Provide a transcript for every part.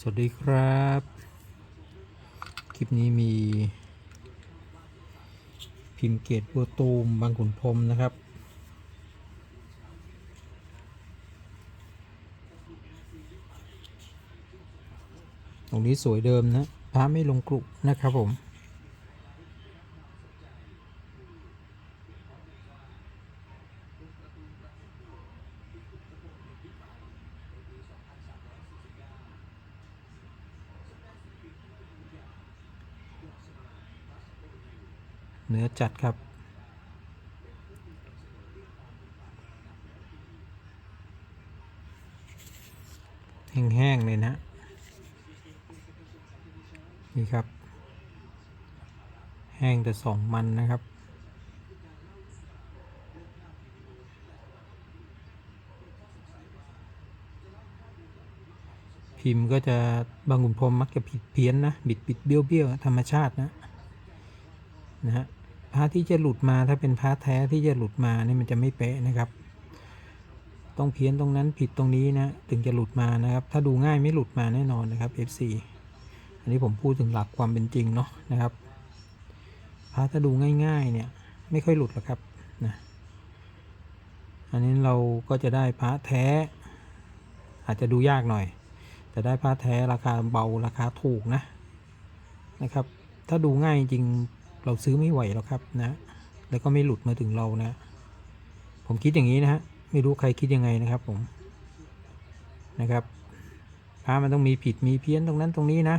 สวัสดีครับ คลิปนี้มี พิมพ์เกตบัวตูมบางขุนพรมนะครับ ตรงนี้สวยเดิมนะพระไม่ลงกรุนะครับผม นื้อจัดครับ แห้งๆเลยนะ นี่ครับ แห้งแต่สองมันนะครับพิมพ์ก็จะบางขุนพรมมักจะผิดเพี้ยนนะ บิดบิดเบี้ยวเบี้ยวธรรมชาตินะ นะฮะ พระที่จะหลุดมาถ้าเป็นพระแท้ที่จะหลุดมาเนี่ยมันจะไม่เป๊ะนะครับ ต้องเพี้ยนตรงนั้นผิดตรงนี้นะถึงจะหลุดมานะครับ ถ้าดูง่ายไม่หลุดมาแน่นอนนะครับ FC อันนี้ผมพูดถึงหลักความเป็นจริงเนาะนะครับ พระถ้าดูง่าย ๆ เนี่ยไม่ค่อยหลุดหรอกครับนะอันนี้เราก็จะได้พระแท้ อาจจะดูยากหน่อย แต่ได้พระแท้ราคาเบาราคาถูกนะนะครับ ถ้าดูง่ายจริง เราซื้อไม่ไหวแล้วครับนะ แล้วก็ไม่หลุดมาถึงเรานะ ผมคิดอย่างนี้นะฮะไม่รู้ใครคิดยังไงนะครับผมนะครับพระมันต้องมีผิดมีเพี้ยนตรงนั้นตรงนี้นะ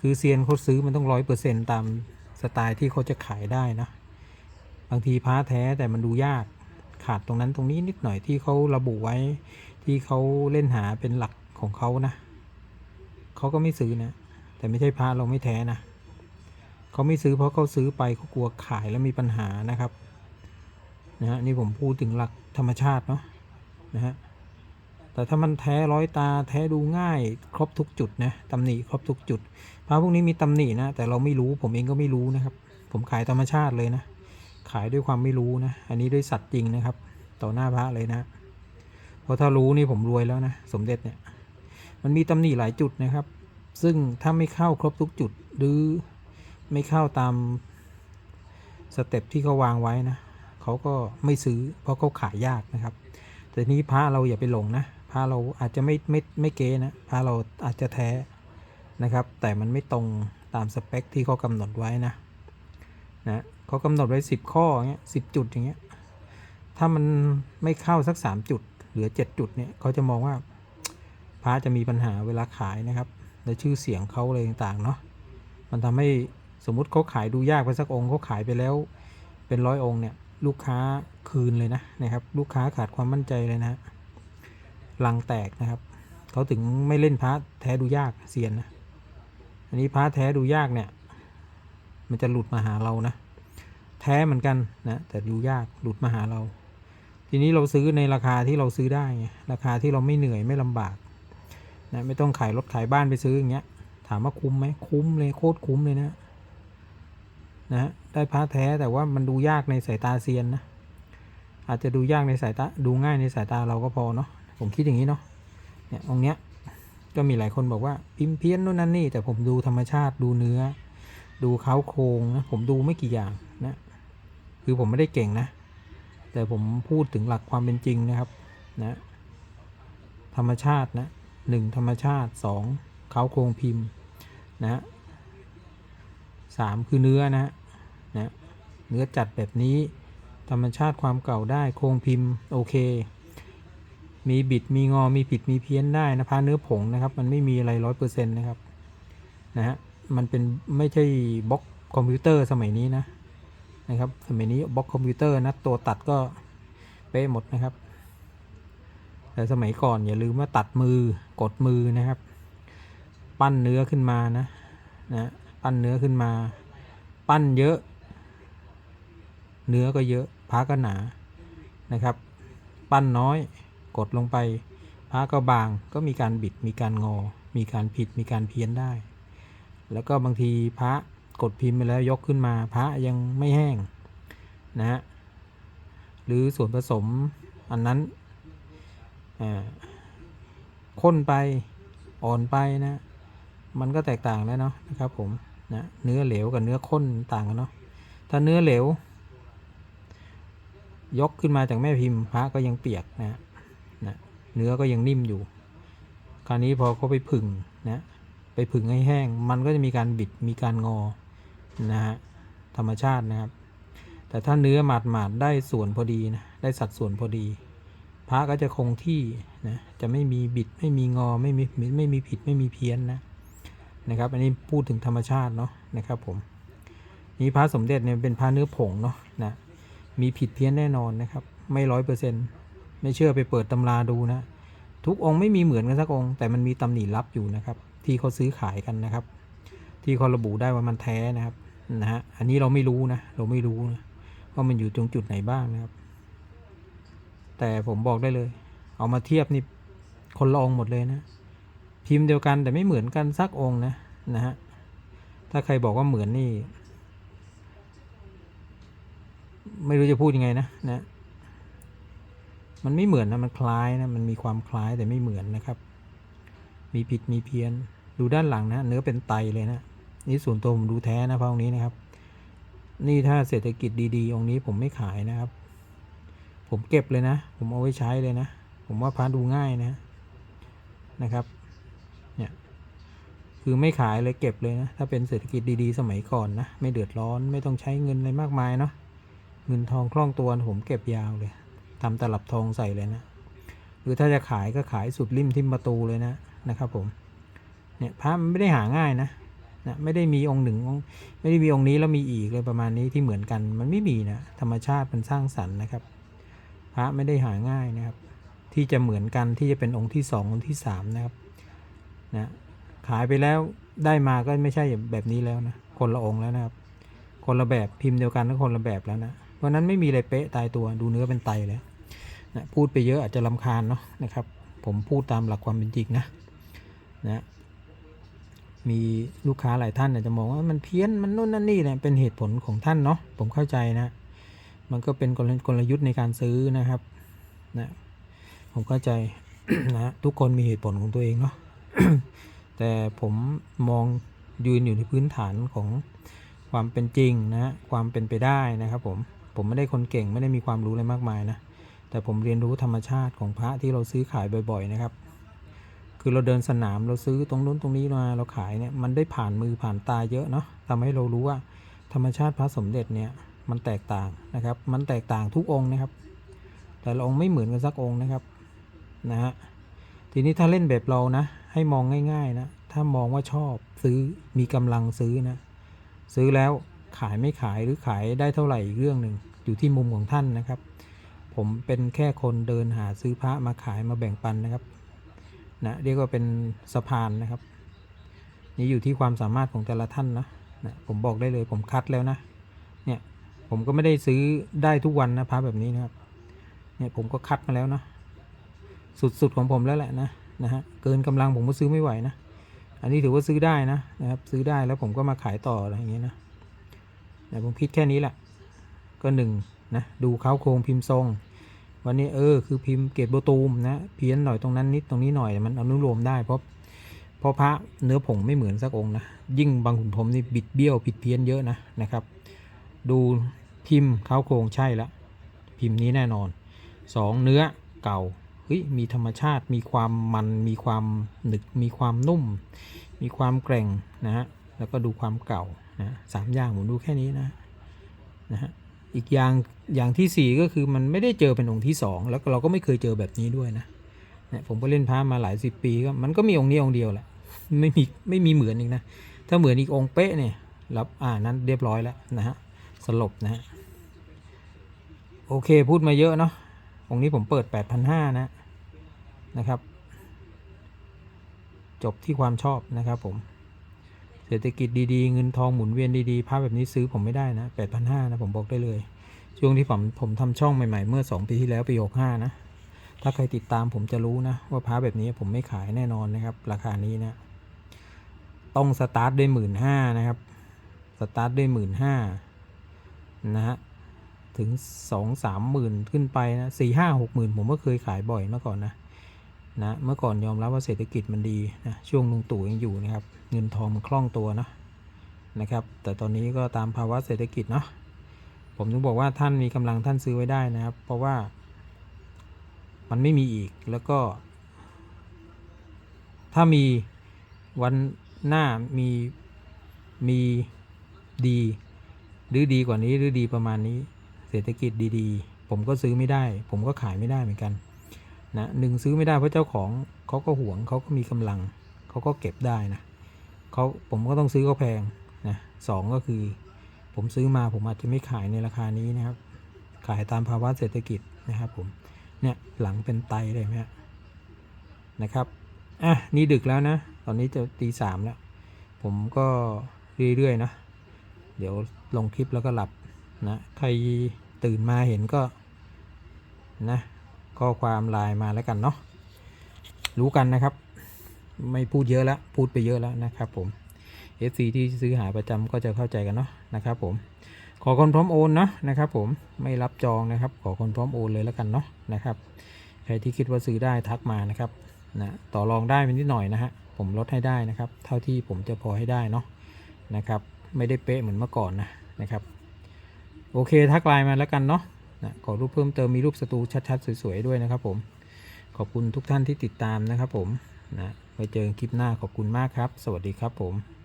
คือเซียนเขาซื้อมันต้องร้อยเปอร์เซ็นตามสไตล์ที่เขาจะขายได้นะบางทีพระแท้แต่มันดูยากขาดตรงนั้นตรงนี้นิดหน่อยที่เขาระบุไว้ที่เขาเล่นหาเป็นหลักของเขานะเขาก็ไม่ซื้อนะ แต่ไม่ใช่พระเราไม่แท้นะ เขาไม่ซื้อเพราะเขาซื้อไปเขากลัวขายแล้วมีปัญหานะครับนะฮะนี่ผมพูดถึงหลักธรรมชาติเนาะนะฮะแต่ถ้ามันแท้ร้อยตาแท้ดูง่ายครบทุกจุดนะตำหนิครบทุกจุดพระพวกนี้มีตำหนินะแต่เราไม่รู้ผมเองก็ไม่รู้นะครับ ผมขายธรรมชาติเลยนะ ขายด้วยความไม่รู้นะ อันนี้ด้วยสัตว์จริงนะครับ ต่อหน้าพระเลยนะเพราะถ้ารู้นี่ผมรวยแล้วนะ สมเด็จเนี่ยมันมีตำหนิหลายจุดนะครับ ซึ่งถ้าไม่เข้าครบทุกจุดหรือ ไม่เข้าตามสเต็ปที่เขาวางไว้นะเขาก็ไม่ซื้อ เพราะเขาขายยากนะครับ แต่นี้พระเราอย่าไปหลงนะพระเราอาจจะไม่ไม่ไม่เก๋นะพระเราอาจจะแท้นะครับ แต่มันไม่ตรงตามสเปคที่เขากำหนดไว้นะนะเขากำหนดไว้ 10 ข้ออย่างเงี้ยสิจุดอย่างเงี้ยถ้ามันไม่เข้าสัก 3 จุด เหลือ 7 จุดเนี่ยเขาจะมองว่าพระจะมีปัญหาเวลาขายนะครับ และชื่อเสียงเขาอะไรต่างๆเนาะมันทำให้ สมมุติเขาขายดูยากไปสักองค์เขาขายไปแล้ว เป็นร้อยองค์เนี่ยลูกค้าคืนเลยนะนะครับ ลูกค้าขาดความมั่นใจเลยนะลังแตกนะครับเขาถึงไม่เล่นพระแท้ดูยากเซียนนะอันนี้พระแท้ดูยากเนี่ย มันจะหลุดมาหาเรานะ แท้เหมือนกันนะแต่ดูยากหลุดมาหาเรา ทีนี้เราซื้อในราคาที่เราซื้อได้ไงราคาที่เราไม่เหนื่อยไม่ลำบากนะไม่ต้องขายรถขายบ้านไปซื้ออย่างเงี้ยถามว่าคุ้มไหมคุ้มเลยโคตรคุ้มเลยนะ นะได้พระแท้แต่ว่ามันดูยากในสายตาเซียนนะอาจจะดูยากในสายตาดูง่ายในสายตาเราก็พอเนาะผมคิดอย่างนี้เนาะเนี่ยองเนี้ยก็มีหลายคนบอกว่าพิมพ์เพี้ยนนู่นนั่นนี่แต่ผมดูธรรมชาติดูเนื้อ ดูเขาโครงนะผมดูไม่กี่อย่างนะคือผมไม่ได้เก่งนะ แต่ผมพูดถึงหลักความเป็นจริงนะครับนะธรรมชาตินะหนึ่งธรรมชาติสองเขาโครงพิมพ์นะ สามคือเนื้อนะนะเนื้อจัดแบบนี้ธรรมชาติความเก่าได้โครงพิมพ์โอเค มีบิดมีงอมีผิดมีเพี้ยนได้นะพาเนื้อผงนะครับ มันไม่มีอะไรร้อยเปอร์เซ็นต์นะครับนะฮะมันเป็นไม่ใช่บล็อกคอมพิวเตอร์สมัยนี้นะนะครับสมัยนี้บล็อกคอมพิวเตอร์นะตัวตัดก็เป๊ะหมดนะครับ แต่สมัยก่อนอย่าลืมว่าตัดมือกดมือนะครับ ปั้นเนื้อขึ้นมานะนะ ปั้นเนื้อขึ้นมา ปั้นเยอะ เนื้อก็เยอะพาก็หนานะครับ ปั้นน้อยกดลงไปพาก็บางก็มีการบิดมีการงอ มีการผิดมีการเพี้ยนได้ แล้วก็บางทีพระกดพิมพ์ไปแล้วยกขึ้นมาพระยังไม่แห้งนะฮะหรือส่วนผสมอันนั้นอ่าข้นไปอ่อนไปนะ มันก็แตกต่างแล้วเนาะนะครับผม นะเนื้อเหลวกับเนื้อข้นต่างกันเนาะถ้าเนื้อเหลว ยกขึ้นมาจากแม่พิมพ์พระก็ยังเปียกนะนะเนื้อก็ยังนิ่มอยู่ คราวนี้พอเขาไปผึ่งนะไปผึ่งให้แห้ง มันก็จะมีการบิดมีการงอนะฮะธรรมชาตินะครับ แต่ถ้าเนื้อหมาดหมาดๆได้ส่วนพอดีนะได้สัดส่วนพอดี พระก็จะคงที่นะจะไม่มีบิดไม่มีงอไม่มีไม่มีผิดไม่มีเพี้ยนนะ นะครับ อันนี้พูดถึงธรรมชาติเนาะนะครับผมนี่พระสมเด็จเนี่ยเป็นพระเนื้อผงเนาะนะมีผิดเพี้ยนแน่นอนนะครับ ไม่ร้อยเปอร์เซ็นต์ไม่เชื่อไปเปิดตำราดูนะ ทุกองค์ไม่มีเหมือนกันสักองค์ แต่มันมีตำหนิลับอยู่นะครับ ที่เขาซื้อขายกันนะครับ ที่เขาระบุได้ว่ามันแท้นะครับนะฮะอันนี้เราไม่รู้นะเราไม่รู้นะว่ามันอยู่ตรงจุดไหนบ้างนะครับ แต่ผมบอกได้เลย เอามาเทียบนี่คนละองหมดเลยนะ พิมพ์เดียวกันแต่ไม่เหมือนกันสักองค์นะนะฮะถ้าใครบอกว่าเหมือนนี่ ไม่รู้จะพูดยังไงนะนะมันไม่เหมือนนะมันคล้ายนะมันมีความคล้ายแต่ไม่เหมือนนะครับ มีผิดมีเพี้ยนดูด้านหลังนะ เนื้อเป็นไตเลยนะนี่ส่วนตัวผมดูแท้นะพระองค์นี้นะครับ นี่ถ้าเศรษฐกิจดีๆองค์นี้ผมไม่ขายนะครับ ผมเก็บเลยนะ ผมเอาไว้ใช้เลยนะ ผมว่าพระดูง่ายนะนะครับ คือไม่ขายเลยเก็บเลยนะ ถ้าเป็นเศรษฐกิจดีๆ สมัยก่อนนะ ไม่เดือดร้อนไม่ต้องใช้เงินอะไรมากมายเนาะเงินทองคล่องตัวผมเก็บยาวเลยทำตลับทองใส่เลยนะ หรือถ้าจะขายก็ขายสุดริมทิมประตูเลยนะนะครับผมเนี่ยพระมันไม่ได้หาง่ายนะนะไม่ได้มีองค์หนึ่งองค์ไม่ได้มีองค์นี้แล้วมีอีกเลยประมาณนี้ที่เหมือนกันมันไม่มีนะธรรมชาติมันสร้างสรรค์นะครับ พระไม่ได้หาง่ายนะครับ ที่จะเหมือนกันที่จะเป็นองค์ที่สององค์ที่สามนะครับนะ ขายไปแล้วได้มาก็ไม่ใช่แบบนี้แล้วนะ คนละองค์แล้วนะครับ คนละแบบพิมพ์เดียวกันก็คนละแบบแล้วนะ เพราะนั้นไม่มีอะไรเป๊ะตายตัวดูเนื้อเป็นไตแล้วนะพูดไปเยอะอาจจะลำคาญเนาะนะครับ ผมพูดตามหลักความเป็นจริงนะนะมีลูกค้าหลายท่านอาจจะมองว่ามันเพี้ยนมันนู่นนั่นนี่เนี่ยเป็นเหตุผลของท่านเนาะผมเข้าใจนะ มันก็เป็นกลกลยุทธ์ในการซื้อนะครับนะผมเข้าใจนะทุกคนมีเหตุผลของตัวเองเนาะ แต่ผมมองยืนอยู่ในพื้นฐานของความเป็นจริงนะความเป็นไปได้นะครับผมผมไม่ได้คนเก่งไม่ได้มีความรู้อะไรมากมายนะแต่ผมเรียนรู้ธรรมชาติของพระที่เราซื้อขายบ่อย ๆ นะครับ คือเราเดินสนามเราซื้อตรงนู้นตรงนี้มาเราขายเนี่ยมันได้ผ่านมือผ่านตาเยอะเนาะทำให้เรารู้ว่าธรรมชาติพระสมเด็จเนี่ยมันแตกต่างนะครับ มันแตกต่างทุกองค์นะครับ แต่ละองค์ไม่เหมือนกันสักองค์นะครับนะฮะ ทีนี้ถ้าเล่นแบบเรานะ ให้มองง่ายๆนะถ้ามองว่าชอบซื้อมีกำลังซื้อนะ ซื้อแล้วขายไม่ขายหรือขายได้เท่าไหร่อีกเรื่องหนึ่งอยู่ที่มุมของท่านนะครับ ผมเป็นแค่คนเดินหาซื้อพระมาขายมาแบ่งปันนะครับนะเรียกว่าเป็นสะพานนะครับ นี่อยู่ที่ความสามารถของแต่ละท่านนะนะผมบอกได้เลยผมคัดแล้วนะเนี่ยผมก็ไม่ได้ซื้อได้ทุกวันนะพระแบบนี้นะครับเนี่ยผมก็คัดมาแล้วนะ สุดๆของผมแล้วแหละนะนะฮะเกินกำลังผมก็ซื้อไม่ไหวนะ อันนี้ถือว่าซื้อได้นะนะครับซื้อได้แล้วผมก็มาขายต่ออะไรอย่างเงี้ยนะแต่ผมคิดแค่นี้แหละ ก็หนึ่งนะดูเขาโครงพิมพ์ทรง วันนี้เออคือพิมพ์เกตโบตูมนะเพี้ยนหน่อยตรงนั้นนิดตรงนี้หน่อยมันอนุโลมได้เพราะเพราะพระเนื้อผงไม่เหมือนสักองค์นะยิ่งบางขุนพรมนี่บิดเบี้ยวผิดเพี้ยนเยอะนะนะครับ ดูพิมพ์เขาโครงใช่ละพิมพ์นี้แน่นอนสองเนื้อเก่า เฮ้ยมีธรรมชาติ มีความมัน มีความหนึก มีความนุ่ม มีความแกร่งนะฮะ แล้วก็ดูความเก่านะสามอย่างผมดูแค่นี้นะนะฮะ อีกอย่างอย่างที่สี่ก็คือมันไม่ได้เจอเป็นองค์ที่สองแล้วเราก็ไม่เคยเจอแบบนี้ด้วยนะเนี่ยผมก็เล่นพระมาหลายสิบปีก็มันก็มีองค์นี้องค์เดียวแหละไม่มีไม่มีเหมือนอีกนะ ถ้าเหมือนอีกองค์เป๊ะเนี่ยรับอ่านั้นเรียบร้อยแล้วนะฮะสลบนะฮะโอเคพูดมาเยอะเนาะ องค์นี้ผมเปิด 8,500 นะ นะครับ จบที่ความชอบนะครับผม เศรษฐกิจดีๆ เงินทองหมุนเวียนดีๆภาพแบบนี้ซื้อผมไม่ได้นะ 8,500 นะ ผมบอกได้เลย ช่วงที่ผมผมทำช่องใหม่ๆ เมื่อ 2 ปีที่แล้วปี65 นะ ถ้าใครติดตามผมจะรู้นะ ว่าพระแบบนี้ผมไม่ขายแน่นอนนะครับ ราคานี้นะ ต้องสตาร์ทด้วยหมื่นห้านะครับ สตาร์ทด้วยหมื่นห้านะฮะ ถึงสองสามหมื่นขึ้นไปนะสี่ห้าหกหมื่นผมก็เคยขายบ่อยเมื่อก่อนนะนะเมื่อก่อนยอมรับว่าเศรษฐกิจมันดีนะช่วงลุงตู่ยังอยู่นะครับ เงินทองมันคล่องตัวนะนะครับ แต่ตอนนี้ก็ตามภาวะเศรษฐกิจเนาะผมถึงบอกว่าท่านมีกำลังท่านซื้อไว้ได้นะครับ เพราะว่ามันไม่มีอีกแล้วก็ ถ้ามีวันหน้ามีมีดี หรือดีกว่านี้หรือดีประมาณนี้ ศรษฐกิจดีๆ ผมก็ซื้อไม่ได้ ผมก็ขายไม่ได้เหมือนกันนะหนึ่งซื้อไม่ได้เพราะเจ้าของเขาก็หวงเขาก็มีกำลังเขาก็เก็บได้นะเขาผมก็ต้องซื้อเขาแพงนะสองก็คือ ผมซื้อมาผมอาจจะไม่ขายในราคานี้นะครับ ขายตามภาวะเศรษฐกิจนะครับผมเนี่ยหลังเป็นไตเลยไหมนะครับอะนี่ดึกแล้วนะ ตอนนี้จะตีสามแล้ว ผมก็เรื่อยๆนะ เดี๋ยวลงคลิปแล้วก็หลับนะ ใคร ตื่นมาเห็นก็นะข้อความไลน์มาแล้วกันเนาะรู้กันนะครับ ไม่พูดเยอะแล้วพูดไปเยอะแล้วนะครับผม FC ที่ซื้อหาประจำก็จะเข้าใจกันเนาะนะครับผมขอคนพร้อมโอนเนาะนะครับผมไม่รับจองนะครับ ขอคนพร้อมโอนเลยแล้วกันเนาะนะครับใครที่คิดว่าซื้อได้ทักมานะครับนะต่อรองได้เป็นนิดหน่อยนะฮะผมลดให้ได้นะครับ เท่าที่ผมจะพอให้ได้เนาะนะครับ ไม่ได้เป๊ะเหมือนเมื่อก่อนนะนะครับ โอเคทักไลน์มาแล้วกันเนาะนะขอรูปเพิ่มเติมมีรูปสตูชัดๆ สวยๆ ด้วยนะครับผมขอบคุณทุกท่านที่ติดตามนะครับผมนะไว้เจอกันคลิปหน้าขอบคุณมากครับ สวัสดีครับผม